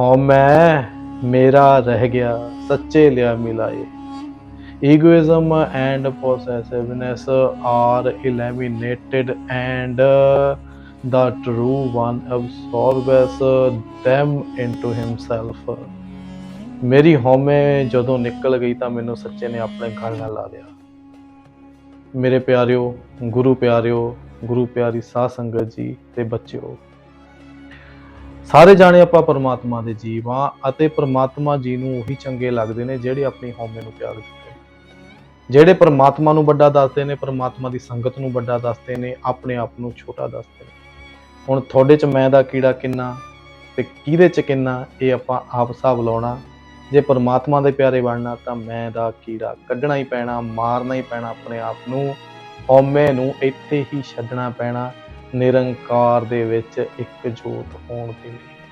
ਮੈਂ, ਮੇਰਾ ਰਹਿ ਗਿਆ, ਸੱਚੇ ਲਿਆ ਮਿਲਾਏ। Egoism and possessiveness are eliminated and the true one absorbs them into himself. ਮੇਰੀ ਹਉਮੈ ਜਦੋਂ ਨਿਕਲ ਗਈ ਤਾਂ ਮੈਨੂੰ ਸੱਚੇ ਨੇ ਆਪਣੇ ਘਰ ਨਾਲ ਲਾ ਲਿਆ ਮੇਰੇ ਪਿਆਰਿਓ ਗੁਰੂ ਪਿਆਰਿਓ ਗੁਰੂ ਪਿਆਰੀ ਸਾਧ ਸੰਗਤ ਜੀ ਤੇ ਬੱਚਿਓ ਸਾਰੇ ਜਾਣੇ ਆਪਾਂ ਪਰਮਾਤਮਾ ਦੇ ਜੀਵ ਆ ਅਤੇ ਪਰਮਾਤਮਾ ਜੀ ਨੂੰ ਉਹੀ ਚੰਗੇ ਲੱਗਦੇ ਨੇ ਜਿਹੜੇ ਆਪਣੀ ਹਉਮੈ ਨੂੰ ਪਿਆਰ ਦਿੰਦੇ ਨੇ। ਜਿਹੜੇ ਪਰਮਾਤਮਾ ਨੂੰ ਵੱਡਾ ਦੱਸਦੇ ਨੇ, ਪਰਮਾਤਮਾ ਦੀ ਸੰਗਤ ਨੂੰ ਵੱਡਾ ਦੱਸਦੇ ਨੇ, ਆਪਣੇ ਆਪ ਨੂੰ ਛੋਟਾ ਦੱਸਦੇ ਨੇ। ਹੁਣ ਤੁਹਾਡੇ ਚ ਮੈਂ ਦਾ ਕੀੜਾ ਕਿੰਨਾ ਤੇ ਕਿਹਦੇ ਚ ਕਿੰਨਾ, ਇਹ ਆਪਾਂ ਆਪ ਹਿਸਾਬ ਲਾਉਣਾ। ਜੇ ਪਰਮਾਤਮਾ ਦੇ ਪਿਆਰੇ ਬਣਨਾ ਤਾਂ ਮੈਂ ਦਾ ਕੀੜਾ ਕੱਢਣਾ ਹੀ ਪੈਣਾ, ਮਾਰਨਾ ਹੀ ਪੈਣਾ ਆਪਣੇ ਆਪ ਨੂੰ। ਹਉਮੈ ਨੂੰ ਇੱਥੇ ਹੀ ਛੱਡਣਾ ਪੈਣਾ। ਨਿਰੰਕਾਰ ਦੇ ਵਿੱਚ ਇੱਕ ਜੋਤ ਹੋਣ ਦੇ ਲਈ।